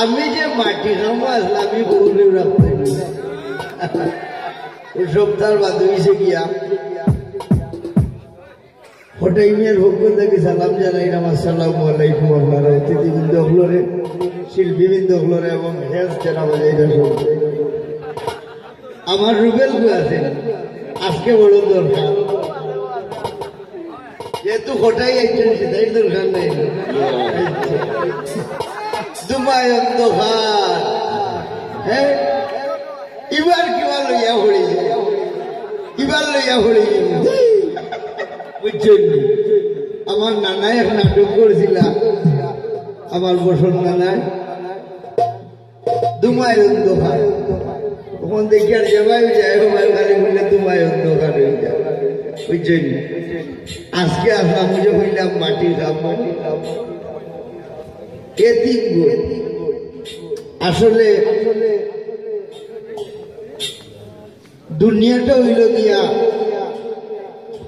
আমি যে মাটি খামো আসলে আমি ওই সপ্তাহ বাদ হয়েছে গিয়া। হোটাইমের পক্ষ থেকে সালাম জানাইলাম আসসালামু আলাইকুম আপনারা, অতিথিবৃন্দ হলরে, শিল্পীবৃন্দ হলরে এবং যারা বাজাইরা সব। আমার রুবেল আছে আজকে বড় দরকার। যেহেতু এবার কিবা লইয়া হড়ি এবার লইয়া হড়ি বুঝছেন? আমার নানাই এক নাটক করেছিল। আমার বসন নানায় দুমায় অন্ধকার। তখন দেখি আর যেভাবে যায় হোমায় খালি বললে দুমায় অন্ধকার হয়ে যায়। বুঝছেন? আজকে আসলাম যে হইলাম মাটি খাম মাটি খাম কে তিন গুণ? আসলে দুনিয়াটা হইল গিয়া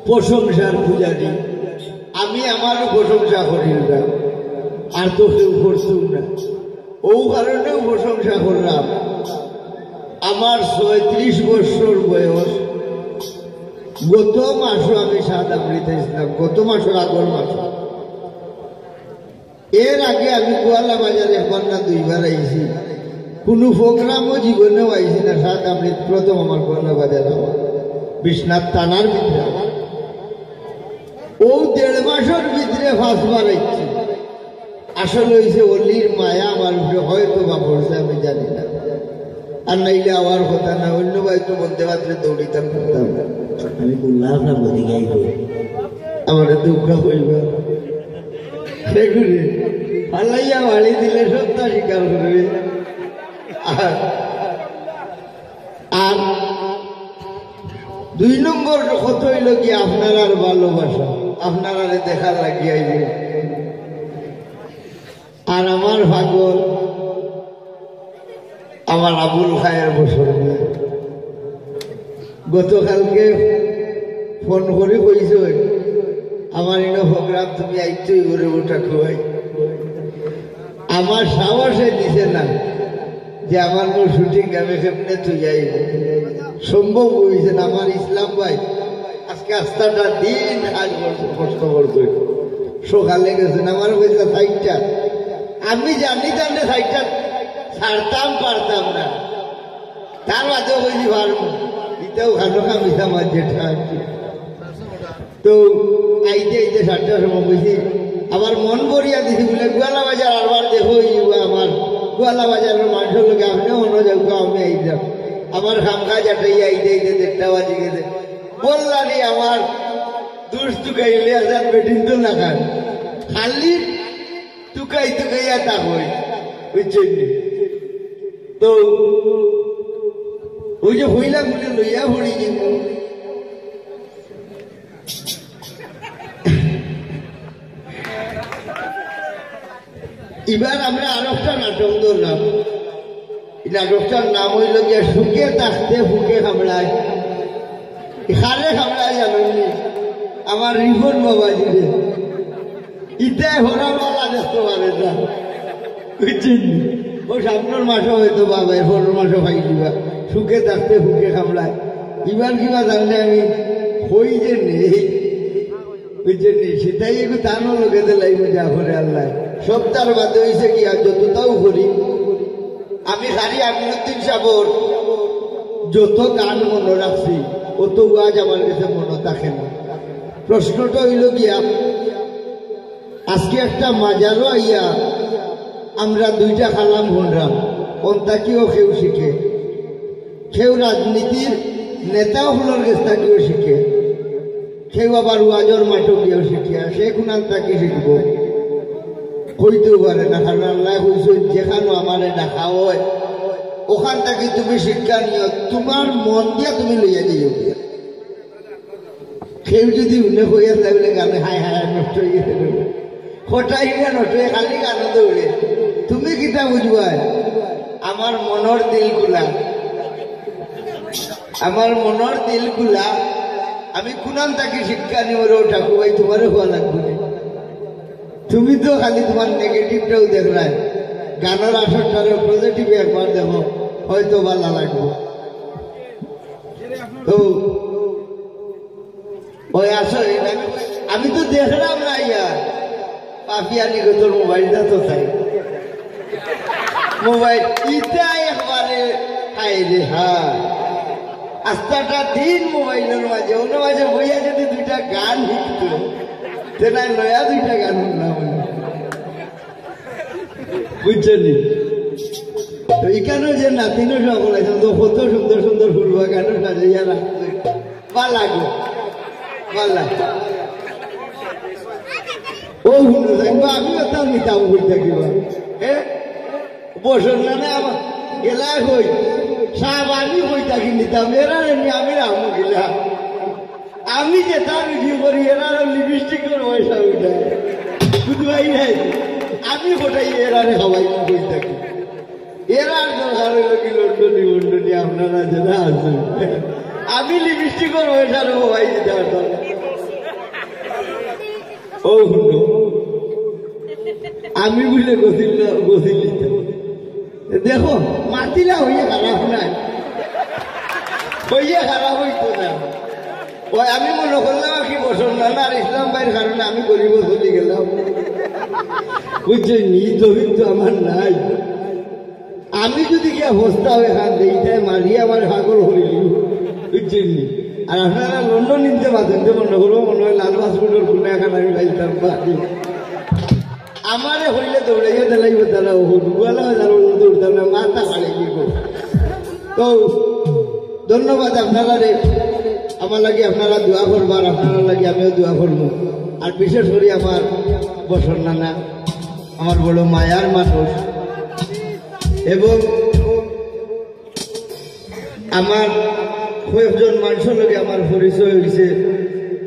প্রশংসার পূজারি। আমি আমারও প্রশংসা করি না, আর তো কেউ করতুম না। ও কারণেও প্রশংসা করলাম। আমার ছয়ত্রিশ বছর বয়স গত মাসও আমি সাত আমৃত ইসলাম গত মাসের আগর মাস এর আগে আমি গোয়ালা বাজারে একবার না দুইবার আইছি। কোনো প্রোগ্রামও জীবনেও আইছি না, সাত আমৃত প্রথম আমার গোয়ালা বাজার আমার বিশ্বনাথ থানার ভিতরে। আমার ও দেড় মাসের ভিতরে ফাঁসবার আইছি। আসলে হয়েছে অলির মায়া আমার হয়তো বা পড়ছে, আমি জানি না। আর নাইলে আমার কথা না অন্য বাইতো বলতে পারলে দৌড়িতাম করতাম আমি বললাম না বলি গাই আমার দুঃখ হইব। সেগুলি ফালাইয়া বাড়ি দিলে সত্য স্বীকার করবে। আর আর দুই নম্বর কত হইল কি আপনার আর ভালোবাসা আপনার আর দেখার লাগিয়াই যে আর আমার ভাগল আমার আবুল খায়ের বছর গতকালকে ফোন করে কইছ, আমার এনে প্রোগ্রাম তুমি আইতই করে ওটা খুয়াই আমার সাহসে দিছে না যে আমার কোনো শুটিং আমি কেমনে তুই যাই সম্ভব হয়েছে না আমার ইসলাম ভাই আজকে আস্তাটা দিন কাজ করছে কষ্ট করছে সকালে গেছেন, আমার কইছে সাইটটা। আমি জানি জানলে সাইডটা ছাড়তাম পারতাম না। তার বাদেও কইছি পারব। এটাও খানো খামিছা আমার যেটা আছে তো আইতে আইতে সাতটার সময় বুঝি আমার মন করিয়া দিছি বলে গোয়ালা বাজার আরবার দেখো আমার। গোয়ালা বাজারের মানুষের লোকে আপনি অন্য যাও আমি আই যাও আমার খামখা যাটাই আইতে আইতে দেড়টা বাজে গেছে। বললানি আমার দুষ টুকাইলে আসার বেটিন তো না খান। খালি টুকাই টুকাইয়া তা হই বুঝছেন তো, ওই যে হইলা বলে লইয়া ভরি এবার আমরা আর একটা নাটক ধরলাম। এই নাটকটার নাম হইল গিয়ে সুখে থাকতে ফুকে খামড়ায় খালে খামড়ায় জানি আমার রিপোর্ট বাবা দিবে ইটাই হরা বাবা দেখতে পারে না। বুঝছেন? ও সামনের মাসে হয়তো বাবা এরপরের মাসে ভাই দিবা সুখে থাকতে সুখে খামলায় এবার কিবা জানলে আমি হই যে নেই সেটাই একটু তানো লোকেতে লাগবে যা করে আল্লাহ। সব তার বাদে হয়েছে কি, আর যতটাও করি, আমি খালি আমিনুদ্দিন সাবর যত গান মনে রাখছি, অত ওয়াজ আমার কাছে মনে থাকে না। প্রশ্নটা হইল গিয়া, আজকে একটা মাজারও আইয়া আমরা দুইটা খালাম শুনলাম অন্তাকিও কেউ শিখে। কেউ রাজনীতির নেতাও হলোর কাছ থেকেও শিখে। কেউ আবার ওয়াজর মাঠও গিয়েও শিখিয়া সে কোনাল তাকে শিখব। কইতেও পারে না। কারণ আল্লাহ কইছে যেখানে আমারে ডাকা হয়, ওখান থেকে তুমি শিক্ষা নিও। তোমার মন দিয়া তুমি লইয়া যাইও কেউ যদি উল্লেখ হইয়া থাকলে গানে হাই হায়, নষ্ট হয়ে গেছে গিয়ে নষ্ট হয়ে খালি গান দৌড়ে। তুমি কিটা বুঝবা? আমার মনের দিলগুলা আমার মনের দিলগুলা আমি কুনান তাকে শিক্ষা নিব রে ঠাকুর ভাই তোমারও হওয়া লাগবে তুমি তো খালি তোমার নেগেটিভটাও দেখলাই। গানের আসরটারে পজিটিভ একবার দেখো হয়তো ভালো লাগবে আমি তো দেখলাম না ইয়া পাপিয়ানি গো মোবাইলটা তো চাই মোবাইল ইটা একবারে হাই রে হ্যাঁ। আস্তাটা দিন মোবাইলের মাঝে, অন্য মাঝে বইয়া যদি দুইটা গান শিখতো তেনা নয়া দুইটা গান শুনলাম বুঝছেন তো যে নাতিনও সকল কত সুন্দর সুন্দর ফুল বাগানও সাজাইয়া রাখছে। ভালো লাগল ভালো লাগে ও থাকব, আমিও তাও নিতাম হই থাকিব আমি এমনি আমি আমি যে তার করি এরা লিপস্টিক আমি ওটাই এরারে খাওয়াই হই থাকি এরার দরকার হইল কি লন্ডনি আপনারা যারা আমি লিপস্টিক করে পয়সা খাওয়াই দিতে ও শুনো আমি বুঝলে গছিল না গছিল। দেখো মাতিলা হইয়া খারাপ নাই। হইয়া খারাপ হইতো না। ওই আমি মনে করলাম কি বছর না, আর ইসলাম ভাইয়ের কারণে আমি গরিব চলে গেলাম। বুঝছেন নি জমিন তো আমার নাই। আমি যদি কে হস্তাও এখান এইটাই মারিয়ে আমার হাগল হইলি বুঝছেন নি? আর আপনারা লন্ডন নিতে পারতেন, যে মনে করব মনে হয় লাল বাসগুলোর কোনো এখন আমি পাইতাম আমারে হইলে দৌড়াইয়া দিলাইব তারা ডুবালা যার দৌড়তাম না মাথা কি করব তো ধন্যবাদ আপনারা রে আমার লাগে আপনারা দোয়া করবার, আপনারা লাগে আমিও দোয়া করব। আর বিশেষ করে আমার বসর নানা, আমার বড় মায়ার মানুষ। এবং আমার কয়েকজন মানুষের লগে আমার পরিচয় হয়েছে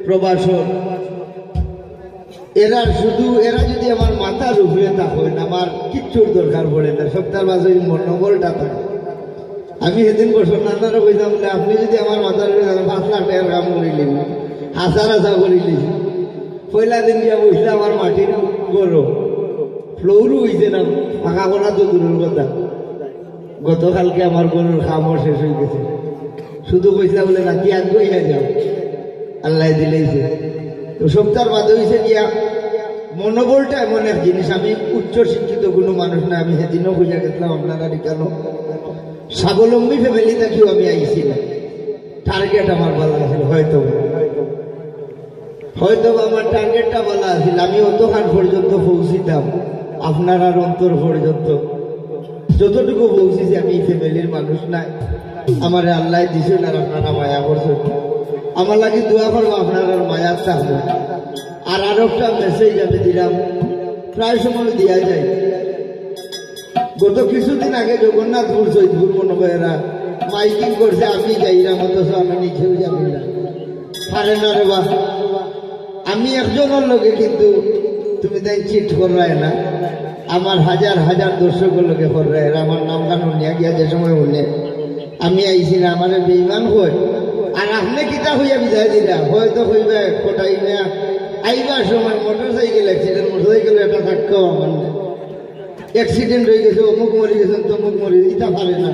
প্রবাসন এরা শুধু এরা যদি আমার মাথার উপরে তা হয় না আমার কিচ্ছুর দরকার পড়ে না সপ্তাহের মাঝে ওই মনোবলটা থাকে। আমি সেদিন বছর নানারা কইতাম বলে আপনি যদি আমার মাথার উপরে থাকেন, পাঁচ লাখ টাকার কাম করিলেন হাজার হাজার করিলেন পয়লা দিন গিয়া বসলে আমার মাটির গরম। ফ্লোরও হইছে না ফাঁকা করা তো দূরের কথা। গতকালকে আমার গরুর খামও শেষ হয়ে গেছে। শুধু কইসা বলে নাকি আগ হইয়া যাও। আল্লাহ দিলেইছে তো সপ্তাহের বাদে হয়েছে গিয়া মনোবলটা এমন এক জিনিস। আমি উচ্চ শিক্ষিত কোনো মানুষ না আমি সেদিনও বুঝা গেছিলাম, আপনারা কেন? স্বাবলম্বী ফ্যামিলি থেকেও আমি আইছি না। টার্গেট আমার বলা আছিল, হয়তো। হয়তো আমার টার্গেটটা বলা আছিল, আমি অতখান পর্যন্ত পৌঁছিতাম, আপনার আর অন্তর পর্যন্ত। যতটুকু পৌঁছেছি, আমি ফ্যামিলির মানুষ নাই। আমার আল্লাহ দিছেন আর আপনারা মায়া করছেন। আমার লাগে দোয়া করব আপনার মায়ার থাকবে আর আরও একটা মেসেজ আমি দিলাম। প্রায় সময় দেওয়া যায়। গত কিছুদিন আগে জগন্নাথপুর সৈদপুর মনোবয়েরা মাইকিং করছে, আমি যাইলাম অথচ আমি নিজেও যাবি না। পারে না রে বা। আমি একজনের লোকে কিন্তু তুমি তাই চিট করায় না। আমার হাজার হাজার দর্শকের লোকে করায়। আমার নাম গান শুনিয়া গিয়া যে সময় শুনে আমি আইছি না, আমার বেইমান হয় আর আপনি কিতা হইয়া বিদায় দিলা। হয়তো হইবে কোটাই না। আইবার সময় motorcycle accident motorcycle একটা থাকতো আমার অ্যাক্সিডেন্ট হয়ে গেছে, অমুক মরে গেছেন তমুক মরে ইটা পারে না।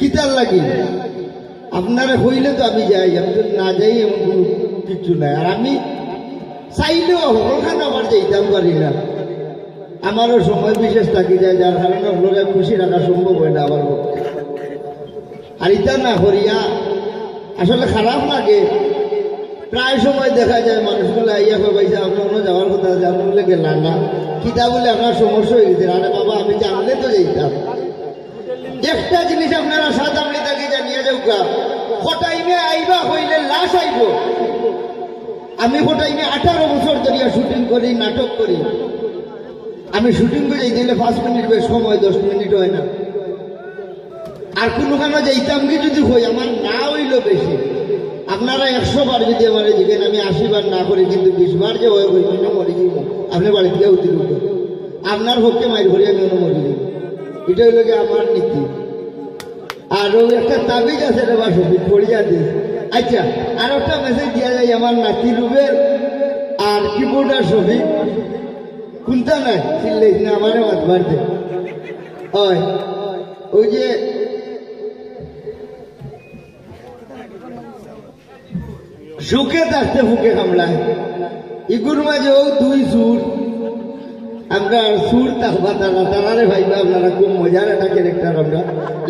কিতার লাগি? আপনারা হইলে তো আমি যাই, আমি না যাই, এমন কোনো কিছু নাই। আর আমি চাইলেও ওখানে আমার যাইতাম পারি না। আমারও সময় বিশেষ থাকি যায়, যার কারণে আপনারা খুশি রাখা সম্ভব হয় না আমার আর ইটা না করিয়া আসলে খারাপ লাগে। প্রায় সময় দেখা যায় মানুষগুলো আইয়া পাইছে আপনার যাওয়ার কথা আছে বলে গেলাম না। কিতা বলে আপনার সমস্যা হয়ে গেছে। আরে বাবা, আমি জানলে তো যেতাম। একটা জিনিস আপনারা সাত আপনি তাকে জানিয়ে যাওকা ফটাইমে আইবা হইলে লাশ আইব। আমি ফটাইমে আঠারো বছর ধরিয়া শুটিং করি, নাটক করি। আমি শুটিং করে যাই দিলে পাঁচ মিনিট সময়, দশ মিনিট হয় না। আর কোনোখানে যাইতাম কি যদি হই আমার না হইল বেশি। আপনারা একশো বার যদি আমার জিজ্ঞেন আমি আশি বার না করি, কিন্তু বিশ বার যে হয় হই না মরে যাইব। আপনি বাড়ি থেকে অতিরিক্ত আপনার পক্ষে মাইর ভরি আমি মরে যাইব। এটা হইল কি আমার নীতি। আর ওই একটা তাবিজ আছে রে বা সফিক পড়িয়া দিস আচ্ছা আর একটা মেসেজ দিয়া যায়, আমার নাতি রুবের আর কিবোর্ডার শফিক। চিন্তা নাই? চিল্লাইস না, আমারে মাতবার দে হয়। ওই যে সুখে থাকতে ফুকে কামড়ায় ইগুর মাঝে ও দুই সুর। আমরা সুর তাকবা তারা তারারে ভাইবা আপনারা খুব মজার একটা ক্যারেক্টার আমরা।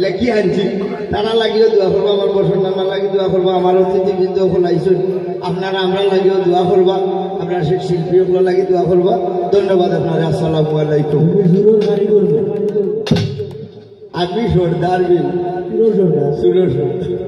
লেখি আনছি। তারা লাগিও দোয়া করব আমার বসন্ত আমার লাগি দোয়া করব আমার অতিথিবৃন্দ আইসুন। আপনারা আমরা লাগিও দোয়া করবা। আপনার সেই শিল্পী ওগুলো লাগি দোয়া করবা। ধন্যবাদ আপনারা আসসালামু আলাইকুম। আমি সর্দার বিন। সুরেশ সর্দার।